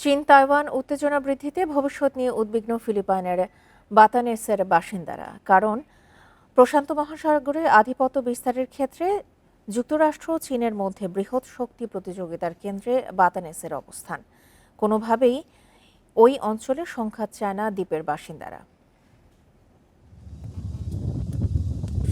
চীন, তাইওয়ান উত্তেজনা বৃদ্ধিতে ভবিষ্যৎ নিয়ে উদ্বিগ্ন ফিলিপাইনের বাতানেসের বাসিন্দারা। কারণ, প্রশান্ত মহাসাগরে আধিপত্য বিস্তারের ক্ষেত্রে যুক্তরাষ্ট্র চীনের মধ্যে বৃহৎ শক্তি প্রতিযোগিতার কেন্দ্রে বাতানেসের অবস্থান। কোনোভাবেই ওই অঞ্চলে সংঘাত চায় না দ্বীপের বাসিন্দারা।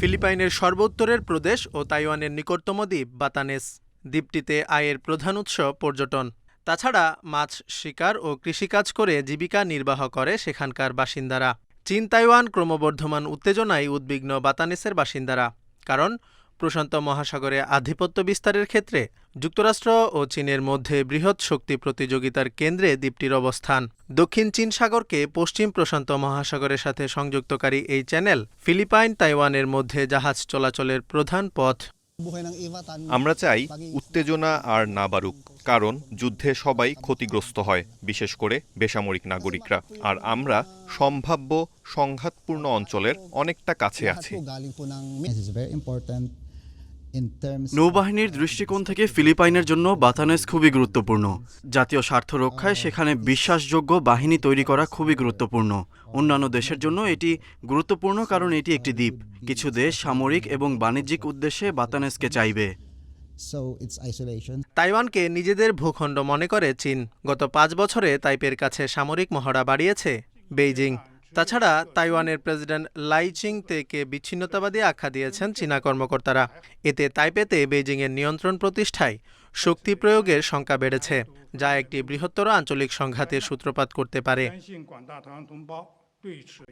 ফিলিপাইনের সর্বোত্তরের প্রদেশ ও তাইওয়ানের নিকটতম দ্বীপ বাতানেস। দ্বীপটিতে আয়ের প্রধান উৎস পর্যটন। তাছাড়া মাছ শিকার ও কৃষিকাজ করে জীবিকা নির্বাহ করে সেখানকার বাসিন্দারা। চীন তাইওয়ান ক্রমবর্ধমান উত্তেজনায় উদ্বিগ্ন বাতানেসের বাসিন্দারা। কারণ প্রশান্ত মহাসাগরে আধিপত্য বিস্তারের ক্ষেত্রে যুক্তরাষ্ট্র ও চীনের মধ্যে বৃহৎ শক্তি প্রতিযোগিতার কেন্দ্রে দ্বীপটির অবস্থান। দক্ষিণ চীন সাগরকে পশ্চিম প্রশান্ত মহাসাগরের সাথে সংযুক্তকারী এই চ্যানেল ফিলিপাইন তাইওয়ানের মধ্যে জাহাজ চলাচলের প্রধান পথ। আমরা চাই উত্তেজনা আর না বাড়ুক কারণ যুদ্ধে সবাই ক্ষতিগ্রস্ত হয় বিশেষ করে বেসামরিক নাগরিকরা। আর আমরা সম্ভাব্য সংঘাতপূর্ণ অঞ্চলের অনেকটা কাছে আছি। নৌবাহিনীর দৃষ্টিকোণ থেকে ফিলিপাইনের জন্য বাতানেস খুবই গুরুত্বপূর্ণ। জাতীয় স্বার্থ রক্ষায় সেখানে বিশ্বাসযোগ্য বাহিনী তৈরি করা খুবই গুরুত্বপূর্ণ। অন্যান্য দেশের জন্য এটি গুরুত্বপূর্ণ কারণ এটি একটি দ্বীপ। কিছু দেশ সামরিক এবং বাণিজ্যিক উদ্দেশ্যে বাতানেসকে চাইবে। তাইওয়ানকে নিজেদের ভূখণ্ড মনে করে চীন। গত পাঁচ বছরে তাইপের কাছে সামরিক মহড়া বাড়িয়েছে বেইজিং। তাছাড়া তাইওয়ানের প্রেসিডেন্ট লাইচিং তেকে বিচ্ছিন্নতাবাদী আখ্যা দিয়েছেন চীনা কর্মকর্তারা। এতে তাইপেতে বেজিংয়ের নিয়ন্ত্রণ প্রতিষ্ঠায় শক্তি প্রয়োগের সংখ্যা বেড়েছে, যা একটি বৃহত্তর আঞ্চলিক সংঘাতের সূত্রপাত করতে পারে।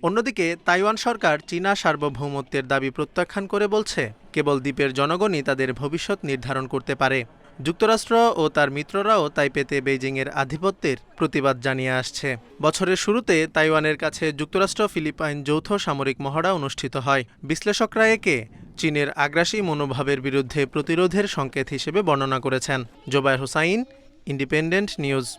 অন্যদিকে, তাইওয়ান সরকার চীনা সার্বভৌমত্বের দাবি প্রত্যাখ্যান করে বলছে, কেবল দ্বীপের জনগণই তাদের ভবিষ্যৎ নির্ধারণ করতে পারে। যুক্তরাষ্ট্র ও তার মিত্ররাও তাইপেতে বেইজিংয়ের আধিপত্যের প্রতিবাদ জানিয়ে আসছে। বছরের শুরুতে তাইওয়ানের কাছে যুক্তরাষ্ট্র, ফিলিপাইন যৌথ সামরিক মহড়া অনুষ্ঠিত হয়। বিশ্লেষকরা একে চীনের আগ্রাসী মনোভাবের বিরুদ্ধে প্রতিরোধের সংকেত হিসেবে বর্ণনা করেছেন। Jobaer Hossain, Independent News.